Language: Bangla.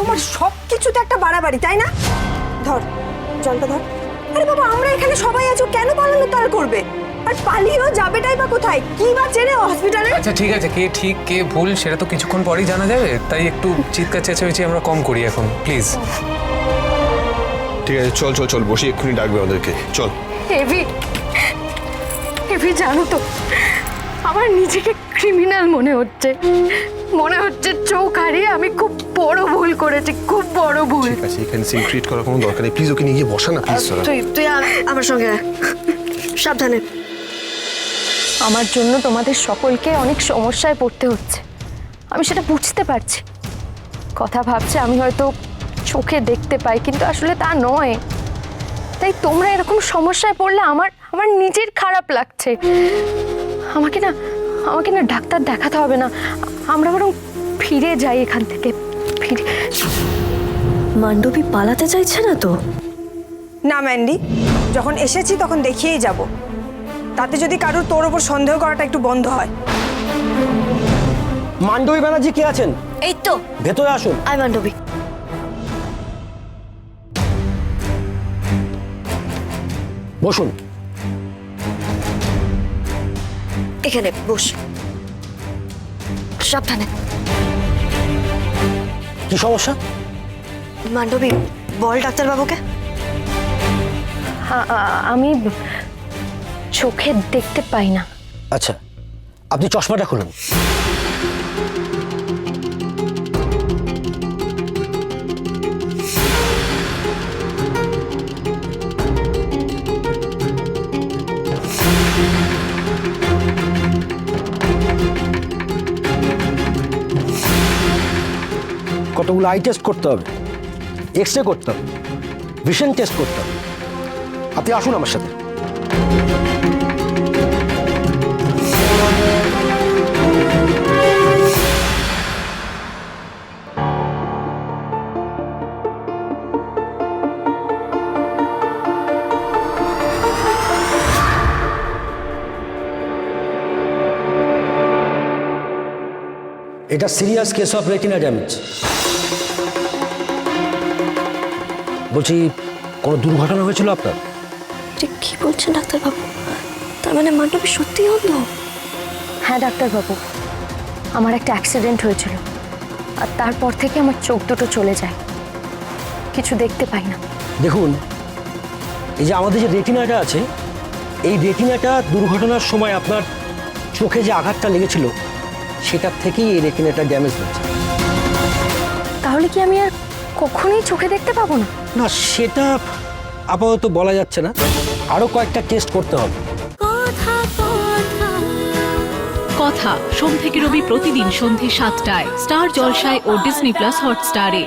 তোমার সব কিছুতে একটা বাড়াবাড়ি তাই না? ধর জলটা ধর। আরে বাবা আমরা এখানে সবাই আছো কেন পালানো তার করবে? আর পালিয়েও যাবেটাই বা কোথায়? কি বা চেনে হসপিটালে আচ্ছা ঠিক আছে কে ঠিক কে ভুল সেটা তো কিছুক্ষণ পরেই জানা যাবে তাই একটু চিৎকার চেঁচামেচি আমরা কম করি এখন প্লিজ। ঠিক আছে চল চল চল বসি এক্ষুনি ডাকবে ওদেরকে চল। হেভি হেভি জানো তো আমার নিজেকে ক্রিমিনাল মনে হচ্ছে। মনে হচ্ছে চোখ হারিয়ে আমি খুব বড় ভুল করেছি খুব বড় ভুল। ঠিক আছে এখানে সিন ক্রিয়েট করার কোনো দরকার নেই। প্লিজ ওকে নিয়ে গিয়ে বসা না প্লিজ তুই তুই আমার সঙ্গে সাবধানে। আমার জন্য তোমাদের সকলকে অনেক সমস্যায় পড়তে হচ্ছে। আমি সেটা বুঝতে পারছি। কথা ভাবছে আমি হয়তো চোখে দেখতে পাই কিন্তু আসলে তা নয়। তাই তোমরা এরকম সমস্যায় পড়লে আমার আমার নিজের খারাপ লাগছে। আমাকে না আমাকে না ডাক্তার দেখাতে হবে না। আমরা বরং ফিরে যাই এখান থেকে। ফিরে। মান্ডবী পালাতে চাইছে না তো? না ম্যান্ডি। যখন এসেছি তখন দেখিয়েই যাব। তাতে যদি কারোর তোর ওপর সন্দেহ করাটা একটু বন্ধ হয়। মান্ডবী ব্যানার্জি কে আছেন? এই তো। ভেতরে আসুন। আই মান্ডবী। বসুন। এখানে বস। সাবধানে। কি সমস্যা? মান্ডবী বল ডাক্তারবাবুকে। আমি চোখে দেখতে পাই না। আচ্ছা আপনি চশমাটা খুলুন। কতগুলো আই টেস্ট করতে হবে এক্স রে করতে হবে ভিশন টেস্ট করতে হবে আপনি আসুন আমার সাথে এটা serious case of retina damage বলছি কোনো দুর্ঘটনা হয়েছিল আপনার? এটা কি বলছেন ডাক্তারবাবু? তার মানে মান্ডবী সত্যি অন্ধ? হ্যাঁ ডাক্তারবাবু। আমার একটা অ্যাক্সিডেন্ট হয়েছিল। আর তারপর থেকে আমার চোখ দুটো চলে যায়। কিছু দেখতে পাই না। দেখুন এই যে আমাদের যে রেটিনাটা আছে এই রেটিনাটা দুর্ঘটনার সময় আপনার চোখে যে আঘাতটা লেগেছিল সেটার থেকেই এই রেটিনাটা ড্যামেজ হচ্ছে। তাহলে কি আমি আর কখনোই চোখে দেখতে পাবো না? না সেটা আপাতত বলা যাচ্ছে না। আরও কয়েকটা টেস্ট করতে হবে। কথা সোম থেকে রবি প্রতিদিন সন্ধে সাতটায়। স্টার জলসায় ও ডিসনি প্লাস হটস্টারে